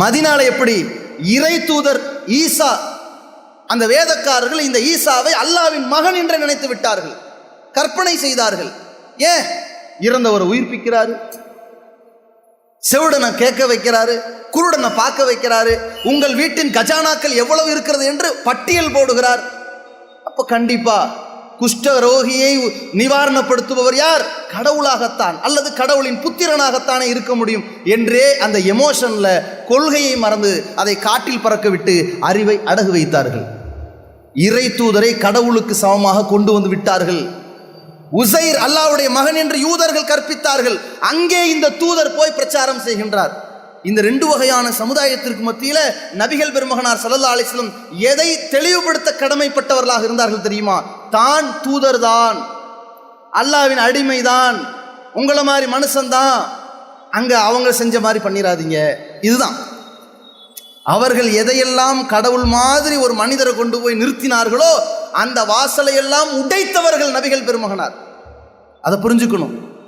மதினால எப்படி இறை தூதர் ஈசா அந்த வேதக்காரர்கள் இந்த ஈசாவை அல்லாவின் மகன் என்று நினைத்து விட்டார்கள். கற்பனை செய்தார்கள். ஏன்? இறந்தவர் உயிர்ப்பிக்கிறாரு செவிடனை கேட்க வைக்கிறாரு. குருடனை பார்க்க வைக்கிறாரு. உங்கள் வீட்டின் கஜானாக்கள் எவ்வளவு இருக்கிறது என்று பட்டியல் போடுகிறார். அப்ப கண்டிப்பா குஷ்ட ரோகியை நிவாரணப்படுத்துபவர் யார்? கடவுளாகத்தான் அல்லது கடவுளின் புத்திரனாகத்தானே இருக்க முடியும் என்றே அந்த எமோஷனில் கொள்கையை மறந்து அதை காட்டில் பறக்க விட்டு அறிவை அடகு வைத்தார்கள். இறை தூதரை கடவுளுக்கு சமமாக கொண்டு வந்து விட்டார்கள். உசைர் அல்லாவுடைய மகன் என்று யூதர்கள் கற்பித்தார்கள். அங்கே இந்த தூதர் போய் பிரச்சாரம் செய்கின்றார். இந்த ரெண்டு வகையான சமுதாயத்திற்கு மத்தியில் நபிகள் பெருமகனார் சல்லா அலிஸ்லம் எதை தெளிவுபடுத்த கடமைப்பட்டவர்களாக இருந்தார்கள் தெரியுமா? தான் தூதர் தான் அல்லாவின் அடிமைதான். உங்களை மாதிரி மனுஷன்தான். அங்க அவங்க செஞ்ச மாதிரி பண்ணிடாதீங்க இதுதான். அவர்கள் எதையெல்லாம் கடவுள் மாதிரி ஒரு மனிதரை கொண்டு போய் நிறுத்தினார்களோ அந்த வாசலை எல்லாம் உடைத்தவர்கள் நபிகள் பெருமகனார். அதை புரிஞ்சுக்கணும்.